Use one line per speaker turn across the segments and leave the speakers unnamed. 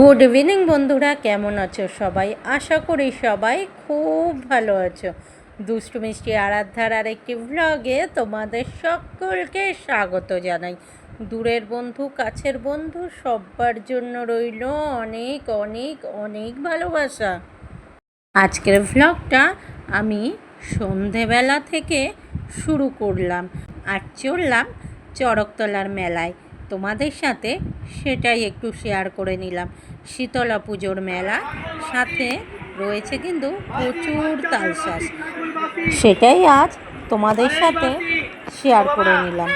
Good evening বন্ধুরা। কেমন আছো সবাই? আশা করি সবাই খুব ভালো আছো। দুষ্টু মিষ্টি আরাধ্যার আর একটি ভ্লগে তোমাদের সকলকে স্বাগত জানাই। দূরের বন্ধু, কাছের বন্ধু সবার জন্য রইল অনেক অনেক অনেক ভালোবাসা। আজকের ভ্লগটা আমি সন্ধেবেলা থেকে শুরু করলাম। আর চললাম চড়কতলার মেলায়। তোমাদের সাথে সেটাই একটু শেয়ার করে নিলাম। শীতলা পুজোর মেলা, সাথে রয়েছে কিন্তু প্রচুর তালশাঁস সেটাই আজ তোমাদের সাথে শেয়ার করে নিলাম।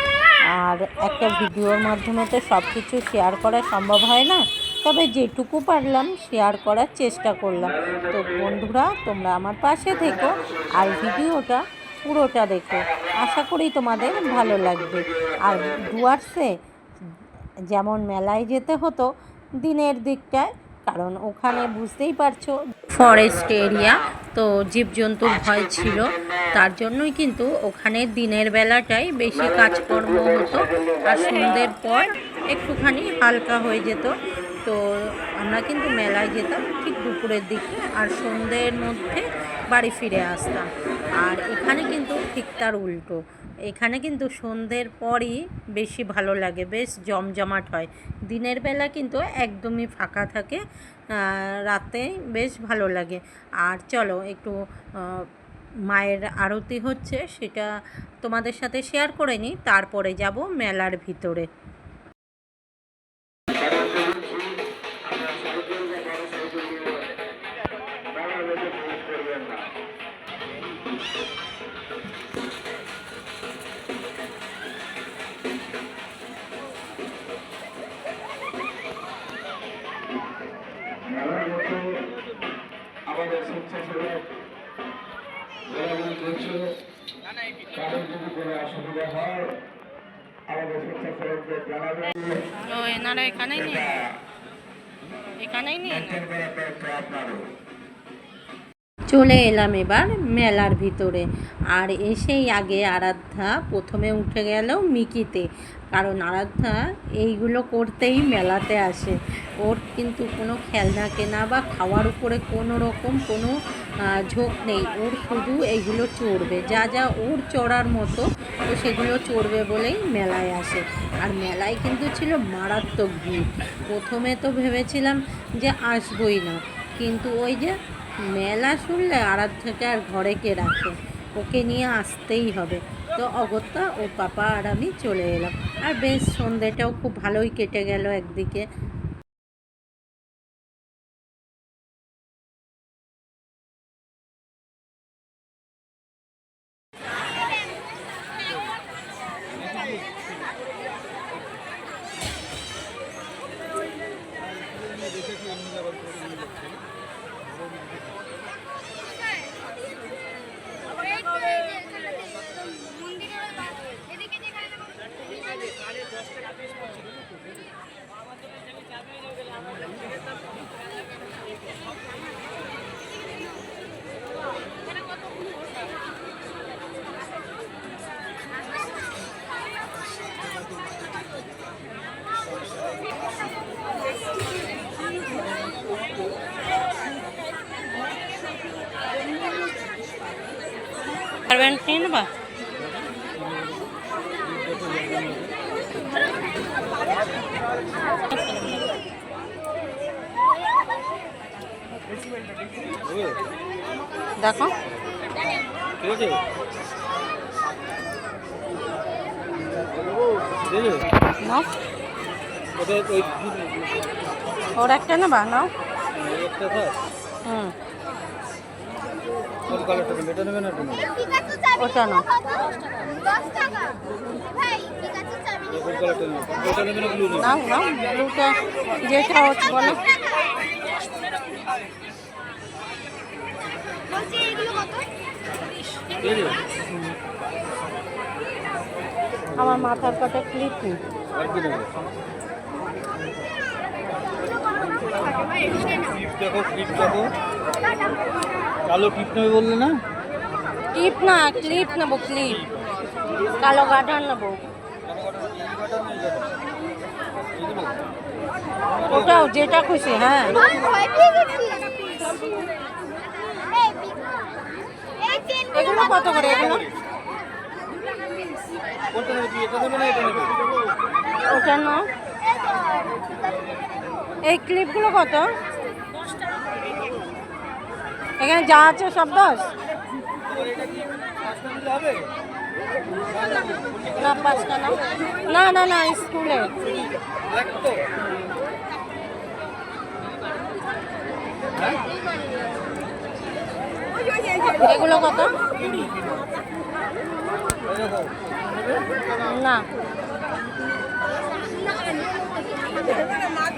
আর একটা ভিডিওর মাধ্যমে তো সব কিছু শেয়ার করা সম্ভব হয় না। তবে যেটুকু পারলাম শেয়ার করার চেষ্টা করলাম। তো বন্ধুরা, তোমরা আমার পাশে থেকো আর ভিডিওটা পুরোটা দেখো। আশা করি তোমাদের ভালো লাগবে। আর ডুয়ার্সে যেমন মেলায় যেতে হতো দিনের দিকটায়, কারণ ওখানে বুঝতেই পারছ ফরেস্ট এরিয়া তো জীবজন্তুর ভয় ছিল। তার জন্যই কিন্তু ওখানে দিনের বেলাটাই বেশি কাজকর্ম হতো আর সন্ধ্যের পর একটুখানি হালকা হয়ে যেত। তো আমরা কিন্তু মেলায় যেতাম ঠিক দুপুরের দিকে আর সন্ধ্যের মধ্যে বাড়ি ফিরে আসতাম। আর এখানে কিন্তু ঠিক তার উল্টো। এখানে কিন্তু সন্ধ্যের পরই বেশি ভালো লাগে, বেশ জমজমাট হয়। দিনের বেলা কিন্তু একদমই ফাঁকা থাকে রাতে বেশ ভালো লাগে। আর চলো একটু মায়ের আরতি হচ্ছে, সেটা তোমাদের সাথে শেয়ার করে নিই, তারপরে যাব মেলার ভিতরে। চলে এলাম এবার মেলার ভিতরে। আর এসেই আগে আরাধ্যা প্রথমে উঠে গেল মিকিতে। কারণ আরাধ্যা এইগুলো করতেই মেলাতে আসে। ওর কিন্তু কোনো খেলনা কেনা বা খাওয়ার উপরে কোনো রকম কোনো ঝোঁক নেই। ওর শুধু এইগুলো চড়বে। যা যা ওর চড়ার মতো, তো সেগুলো চড়বে বলেই মেলায় আসে। আর মেলায় কিন্তু ছিল মারাত্মক ভিড়। প্রথমে তো ভেবেছিলাম যে আসবই না। কিন্তু ওই যে মেলা শুনলে আরাধ্যাকে আর ঘরে কে রাখে? ওকে নিয়ে আসতেই হবে। তো অগত্যা ও পাপা আর আমি চলে এলাম। আর বেশ সন্ধেটাও খুব ভালোই কেটে গেল একদিকে। পারবেন নিয়ে নেবা? দেখো। ওর একটা নেবা নাও। হুম।
না
ওটা
না
ব্লুটা যেটা হচ্ছে বলো। আমার মাথার কাটা ক্লিপ নেই
আর কি নেবে টিপ দেখো টিপ দেখো। কালো টিপ নেবে বললে না?
ক্লিপ না ক্লিপ নেব ক্লিপ কালো গার্ডার নেব। ওটাও যেটা খুশি হ্যাঁ। এগুলো কত করে এগুলো? ওটা না এই ক্লিপগুলো কত? এখানে যা আছে সব দশ? না না না না না স্কুলে। এগুলো কত? না।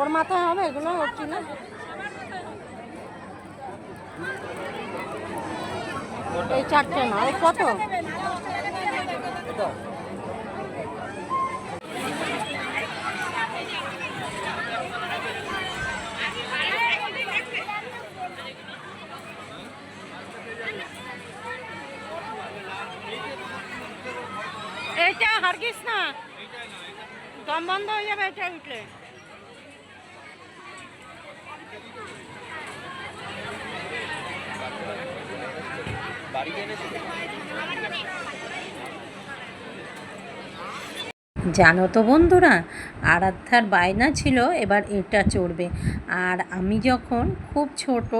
ওর মাথায় হবে, এগুলো ওর চুলে এই চারটে না এই কত? এটা হারগিস না? দম বন্ধ হয়ে যাবে এটা উঠলে। বাড়িতে এনেছি? জানো তো বন্ধুরা, আরাধ্যার বায়না ছিল এবার এটা চড়বে। আর আমি যখন খুব ছোট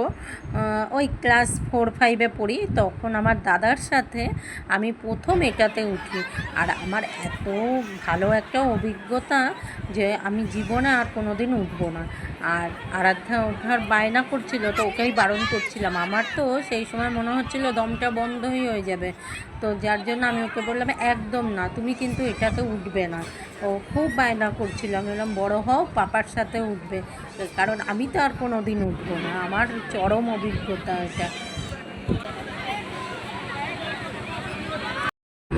ওই ক্লাস ফোর, ফাইভে পড়ি, তখন আমার দাদার সাথে আমি প্রথম এটাতে উঠি। আর আমার এত ভালো একটা অভিজ্ঞতা যে আমি জীবনে আর কোনো দিন উঠবো না। আর আরাধ্যা ওঠার বায়না করছিল তো ওকেই বারণ করছিলাম। আমার তো সেই সময় মনে হচ্ছিল দমটা বন্ধই হয়ে যাবে। তো যার জন্য আমি ওকে বললাম, একদম না, তুমি কিন্তু এটাতে উঠবে না। ও খুব বায়না করছিল। আমি বললাম, বড়ো হও, পাপার সাথে উঠবে। কারণ আমি তো আর কোনো দিন উঠবো না। আমার চরম অভিজ্ঞতা এটা।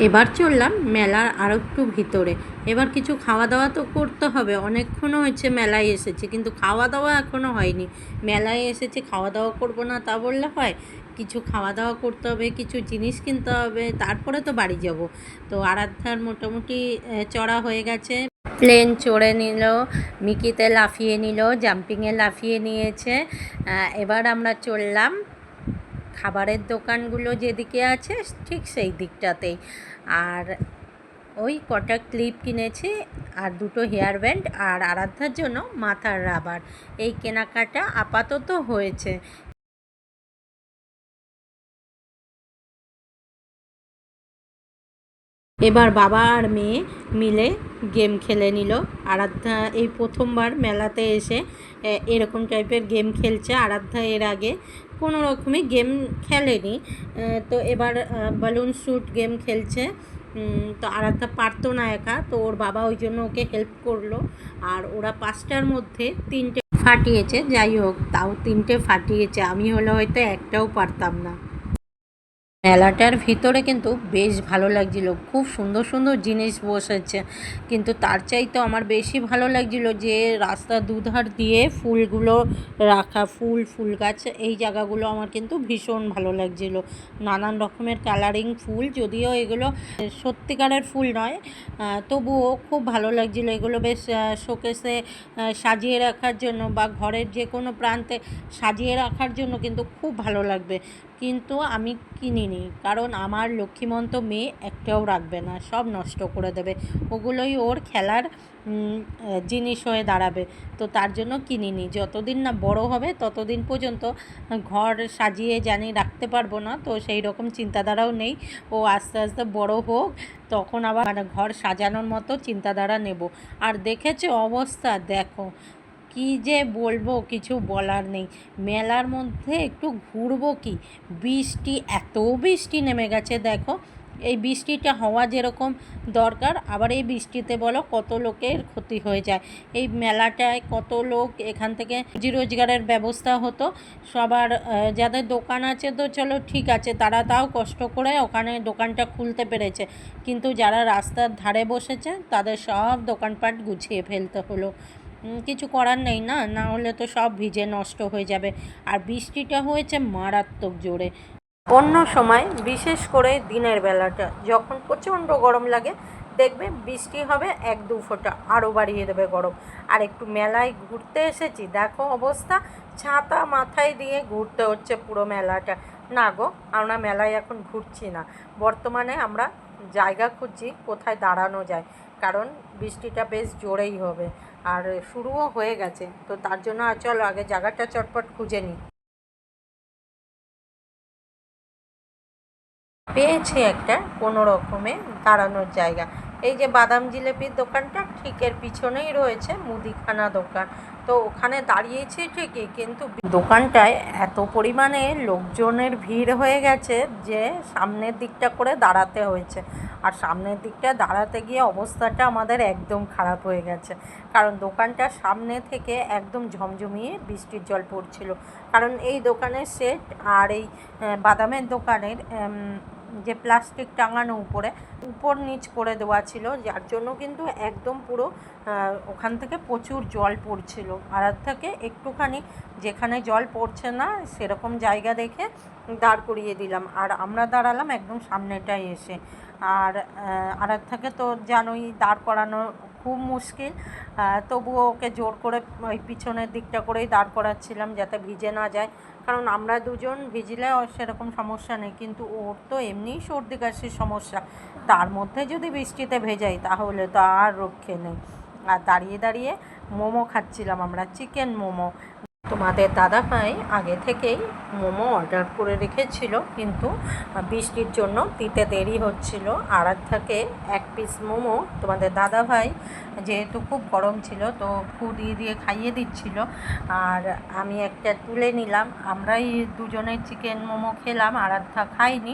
এবার চললাম মেলার আরও একটু ভিতরে। এবার কিছু খাওয়া দাওয়া তো করতে হবে। অনেকক্ষণও হয়েছে মেলায় এসেছে, কিন্তু খাওয়া দাওয়া এখনও হয়নি। মেলায় এসেছে খাওয়া দাওয়া করব না তা বললে হয়? কিছু খাওয়া দাওয়া করতে হবে, কিছু জিনিস কিনতে হবে, তারপরে তো বাড়ি যাব। তো আরাধ্যার মোটামুটি চড়া হয়ে গেছে। প্লেন চড়ে নিল, মিকিতে লাফিয়ে নিল, জাম্পিংয়ে লাফিয়ে নিয়েছে। এবার আমরা চললাম খাবারের দোকানগুলো যেদিকে আছে, ঠিক সেই দিকটাতেই। আর ওই কটা ক্লিপ কিনেছি, আর দুটো হেয়ার ব্যান্ড, আর আরাধ্যার জন্য মাথার রাবার। এই কেনাকাটা আপাতত হয়েছে। এবার বাবা আর মেয়ে মিলে গেম খেলে নিল। আরাধ্যা এই প্রথমবার মেলাতে এসে এরকম টাইপের গেম খেলছে। আরাধ্যা এর আগে কোনো রকমই গেম খেলেনি। তো এবার বালুন শ্যুট গেম খেলছে। তো আরাধ্যা পারতো না একা, তো ওর বাবা ওই জন্য ওকে হেল্প করল। আর ওরা পাঁচটার মধ্যে তিনটে ফাটিয়েছে। যাই হোক, তাও তিনটে ফাটিয়েছে। আমি হলে হয়তো একটাও পারতাম না। মেলাটার ভিতরে কিন্তু বেশ ভালো লাগছিল। খুব সুন্দর সুন্দর জিনিস বসেছে। কিন্তু তার চাইতে আমার বেশি ভালো লাগছিল যে রাস্তার দুধার দিয়ে ফুলগুলো রাখা, ফুল ফুল গাছ, এই জায়গাগুলো আমার কিন্তু ভীষণ ভালো লাগছিল। নানান রকমের কালারিং ফুল, যদিও এগুলো সত্যিকারের ফুল নয় তবুও খুব ভালো লাগছিল। এগুলো বেশ শোকেসে সাজিয়ে রাখার জন্য বা ঘরের যে কোনো প্রান্তে সাজিয়ে রাখার জন্য কিন্তু খুব ভালো লাগবে। কিন্তু আমি কিনিনি। কারণ আমার লক্ষ্মীমন্ত মেয়ে একটাও রাখবে না, সব নষ্ট করে দেবে। ওগুলোই ওর খেলার জিনিস হয়ে দাঁড়াবে। তো তার জন্য কিনিনি। যতদিন না বড় হবে, ততদিন পর্যন্ত ঘর সাজিয়ে জানি রাখতে পারব না। তো সেই রকম চিন্তাধারাও নেই। ও আস্তে আস্তে বড় হোক, তখন আবার মানে ঘর সাজানোর মতো চিন্তাধারা নেব। আর দেখেছ অবস্থা? দেখো কি যে বলব কিছু বলার নেই। মেলার মধ্যে একটু ঘুরবো কি? বৃষ্টি, এত বৃষ্টি নেমে গেছে দেখো। এই বৃষ্টিটা হওয়া যেরকম দরকার, আবার এই বৃষ্টিতে বলো কত লোকের ক্ষতি হয়ে যায়। এই মেলাটায় কত লোক, এখান থেকে রুজি রোজগারের ব্যবস্থা হতো। সবার যাদের দোকান আছে তো চলো ঠিক আছে, তারা তাও কষ্ট করে ওখানে দোকানটা খুলতে পেরেছে। কিন্তু যারা রাস্তার ধারে বসেছে, তাদের সব দোকানপাট গুছিয়ে ফেলতে হলো। কিছু করার নেই না? না হলে তো সব ভিজে নষ্ট হয়ে যাবে। আর বৃষ্টিটা হয়েছে মারাত্মক জোরে। অন্য সময়, বিশেষ করে দিনের বেলাটা, যখন প্রচণ্ড গরম লাগে, দেখবে বৃষ্টি হবে এক দু ফোঁটা, আরও বাড়িয়ে দেবে গরম। আর একটু মেলায় ঘুরতে এসেছি, দেখো অবস্থা, ছাতা মাথায় দিয়ে ঘুরতে হচ্ছে পুরো মেলাটা। না গো, আমরা মেলায় এখন ঘুরছি না। বর্তমানে আমরা জায়গা খুঁজছি, কোথায় দাঁড়ানো যায়। কারণ বৃষ্টিটা বেশ জোরেই হবে। আর শুরুও হয়ে গেছে। তো তার জন্য আর চলো আগে জায়গাটা চটপট খুঁজে নিই। পেয়েছি একটা কোনো রকমে দাঁড়ানোর জায়গা। এই যে বাদাম জিলেপির দোকানটা ঠিক এর পিছনেই রয়েছে মুদিখানা দোকান। তো ওখানে দাঁড়িয়েছি ঠিকই, কিন্তু দোকানটায় এত পরিমাণে লোকজনের ভিড় হয়ে গেছে যে সামনের দিকটা করে দাঁড়াতে হয়েছে। আর সামনের দিকটা দাঁড়াতে গিয়ে অবস্থাটা আমাদের একদম খারাপ হয়ে গেছে। কারণ দোকানটা সামনে থেকে একদম ঝমঝমিয়ে বৃষ্টির জল পড়ছিল। কারণ এই দোকানের সেট আর এই বাদামের দোকানের যে প্লাস্টিক টাঙানো উপরে, উপর নিচ করে দেওয়া ছিল। যার জন্য কিন্তু একদম পুরো ওখান থেকে প্রচুর জল পড়ছিল। আর থেকে একটুখানি যেখানে জল পড়ছে না, সেরকম জায়গা দেখে দাঁড় করিয়ে দিলাম। আর আমরা দাঁড়ালাম একদম সামনেটায় এসে। আর আর থেকে তো জানোই দাঁড় করানো খুব মুশকিল। তবুও ওকে জোর করে ওই পিছনের দিকটা করেই দাঁড় করাচ্ছিলাম যাতে ভিজে না যায়। কারণ আমরা দুজন ভিজলে সেরকম সমস্যা নেই, কিন্তু ওর তো এমনিই সর্দি কাশির সমস্যা। তার মধ্যে যদি বৃষ্টিতে ভেজাই, তাহলে তো আর রক্ষে নেই। আর দাঁড়িয়ে দাঁড়িয়ে মোমো খাচ্ছিলাম আমরা, চিকেন মোমো। তোমাদের দাদা ভাই আগে থেকেই মোমো অর্ডার করে রেখেছিল, কিন্তু বৃষ্টির জন্য দিতে দেরি হচ্ছিল। আর থাকে এক পিস মোমো তোমাদের দাদা ভাই যেহেতু খুব গরম ছিল, তো ফু দিয়ে দিয়ে খাইয়ে দিচ্ছিল। আর আমি একটা তুলে নিলাম। আমরাই দুজনে চিকেন মোমো খেলাম আরাধ্যা খাইনি।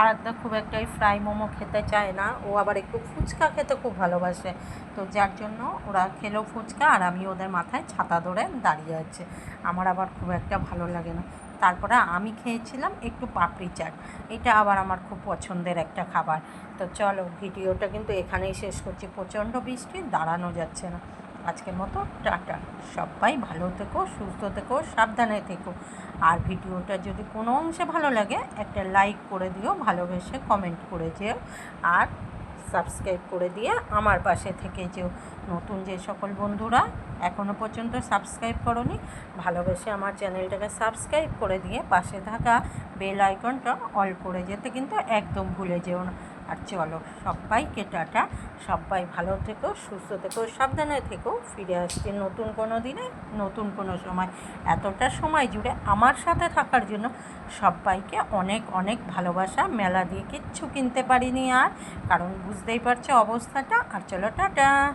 আরাধ্যা খুব একটা ফ্রাই মোমো খেতে চায় না। ও আবার একটু ফুচকা খেতে খুব ভালোবাসে। তো যার জন্য ওরা খেলো ফুচকা আর আমি ওদের মাথায় ছাতা ধরে দাঁড়িয়ে আছে। আমার আবার খুব একটা ভালো লাগে না। তারপরে আমি খেয়েছিলাম একটু পাপড়ি চাট। এটা আবার আমার খুব পছন্দের একটা খাবার। তো চলো, ভিডিওটা কিন্তু এখানেই শেষ করছি। প্রচণ্ড বৃষ্টি, দাঁড়ানো যাচ্ছে না। আজকের মতো, টাটা। সবাই ভালো থেকো, সুস্থ থেকো, সাবধানে থেকো। আর ভিডিওটা যদি কোনো অংশে ভালো লাগে, একটা লাইক করে দিও, ভালোবেসে কমেন্ট করে যেও। আর সাবস্ক্রাইব করে দিয়ে আমার পাশে থেকে যেও। নতুন যে সকল বন্ধুরা এখনও পর্যন্ত সাবস্ক্রাইব করনি, ভালোবেসে আমার চ্যানেলটাকে সাবস্ক্রাইব করে দিয়ে পাশে থাকা বেল আইকনটা অল করে যেতে কিন্তু একদম ভুলে যেও না। আর চলো সবাইকে টাটা। সবাই ভালো থেকো, সুস্থ থেকো, সাবধানে থেকো। ফিরে আসছে নতুন কোনো দিনে, নতুন কোনো সময়। এতটা সময় জুড়ে আমার সাথে থাকার জন্য সবাইকে অনেক অনেক ভালোবাসা। মেলা দিয়ে কিচ্ছু কিনতে পারিনি আর, কারণ বুঝতেই পারছে অবস্থাটা। আর চলো, টাটা।